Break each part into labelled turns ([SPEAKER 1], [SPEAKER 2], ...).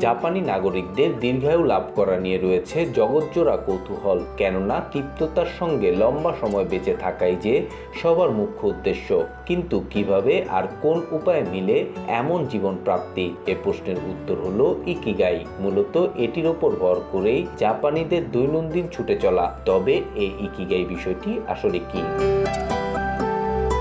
[SPEAKER 1] জাপানি নাগরিকদের দীর্ঘায়ু লাভ করা নিয়ে রয়েছে জগৎজোড়া কৌতূহল, কেননা তৃপ্ততার সঙ্গে লম্বা সময় বেঁচে থাকাই যে সবার মুখ্য উদ্দেশ্য। কিন্তু কীভাবে আর কোন উপায়ে মিলে এমন জীবন প্রাপ্তি? এ প্রশ্নের উত্তর হলো ইকিগাই। মূলত এটির ওপর ভর করেই জাপানিদের দৈনন্দিন ছুটে চলা। তবে এই ইকিগাই বিষয়টি আসলে কি?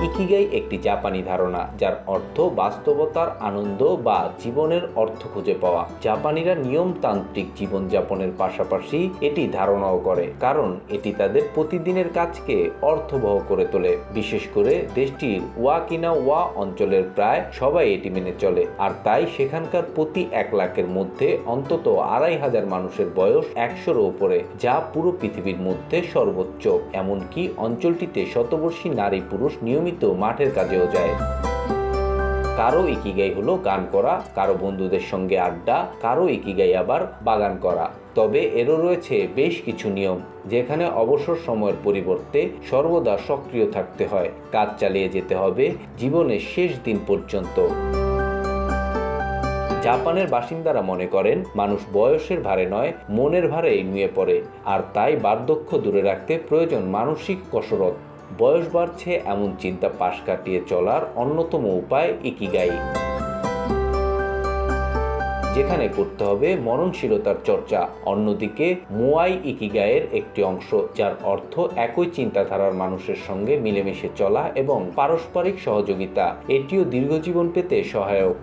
[SPEAKER 1] ইকিগাই একটি জাপানি ধারণা যার অর্থ বাস্তবতার আনন্দ বা জীবনের অর্থ খুঁজে পাওয়া। জাপানিরা নিয়মতান্ত্রিক জীবনযাপনের পাশাপাশি এটি ধারণাও করে, কারণ এটি তাদের প্রতিদিনের কাজকে অর্থবহ করে তোলে। বিশেষ করে দেশটির ওয়াকিনা ওয়া অঞ্চলের প্রায় সবাই এটি মেনে চলে, আর তাই সেখানকার প্রতি এক লাখের মধ্যে অন্তত আড়াই হাজার মানুষের বয়স একশোর ওপরে যা পুরো পৃথিবীর মধ্যে সর্বোচ্চ। এমনকি অঞ্চলটিতে শতবর্ষী নারী পুরুষ নিয়মিত মাঠের কাজেও যায়। কারও ইকিগাই হলো গান করা, কারও বন্ধুদের সঙ্গে আড্ডা, কারও ইকিগাই আবার বাগান করা। তবে এরও রয়েছে বেশ কিছু নিয়ম, যেখানে অবসর সময়ের পরিবর্তে সর্বদা সক্রিয় থাকতে হয়। কাজ চালিয়ে যেতে হবে জীবনের শেষ দিন পর্যন্ত। জাপানের বাসিন্দারা মনে করেন, মানুষ বয়সের ভারে নয়, মনের ভারেই নুয়ে পড়ে। আর তাই বার্ধক্য দূরে রাখতে প্রয়োজন মানসিক কসরত। বয়স বাড়ছে, এমন চিন্তা পাশ কাটিয়ে চলার অন্যতম উপায় ইকিগাই। যেখানে করতে হবে মননশীলতার চর্চা। অন্যদিকে, মোয়াই ইকিগায়ের একটি অংশ, যার অর্থ একই চিন্তাধারার মানুষের সঙ্গে মিলেমিশে চলা এবং পারস্পরিক সহযোগিতা। এটিও দীর্ঘজীবন পেতে সহায়ক।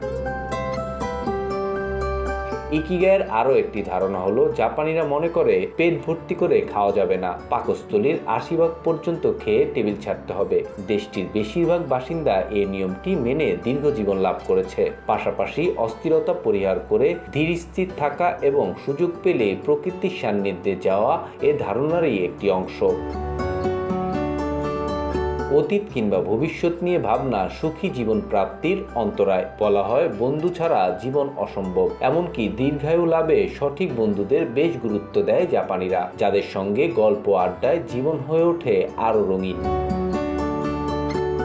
[SPEAKER 1] ইকিগায়ের আরও একটি ধারণা হলো, জাপানিরা মনে করে পেট ভর্তি করে খাওয়া যাবে না। পাকস্থলীর আশি ভাগ পর্যন্ত খেয়ে টেবিল ছাড়তে হবে। দেশটির বেশিরভাগ বাসিন্দা এই নিয়মটি মেনে দীর্ঘ জীবন লাভ করেছে। পাশাপাশি অস্থিরতা পরিহার করে ধীর স্থির থাকা এবং সুযোগ পেলে প্রকৃতির সান্নিধ্যে যাওয়া এ ধারণারই একটি অংশ। অতীত কিংবা ভবিষ্যৎ নিয়ে ভাবনা, সুখী জীবন প্রাপ্তির অন্তরায় বলা হয়। বন্ধু ছাড়া জীবন অসম্ভব। এমনকি দীর্ঘায়ু লাভে সঠিক বন্ধুদের বেশ গুরুত্ব দেয় জাপানিরা, যাদের সঙ্গে গল্প আড্ডায় জীবন হয়ে ওঠে আরও রঙিন।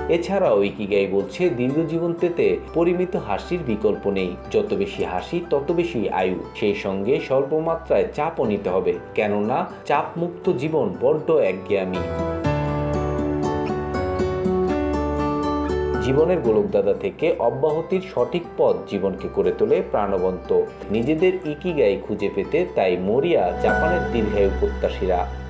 [SPEAKER 1] এছাড়াও ইকিগাই বলছে, দীর্ঘ জীবন পেতে পরিমিত হাসির বিকল্প নেই। যত বেশি হাসি, তত বেশি আয়ু। সেই সঙ্গে স্বল্প মাত্রায় চাপও নিতে হবে। কেননা, চাপমুক্ত জীবন বড্ড একঘেয়ামি। জীবনের গোলকদাদা থেকে অব্যাহতির সঠিক পথ জীবনকে করে তোলে প্রাণবন্ত। নিজেদের ইকিগাই খুঁজে পেতে তাই মরিয়া জাপানের দীর্ঘায়ু প্রত্যাশীরা।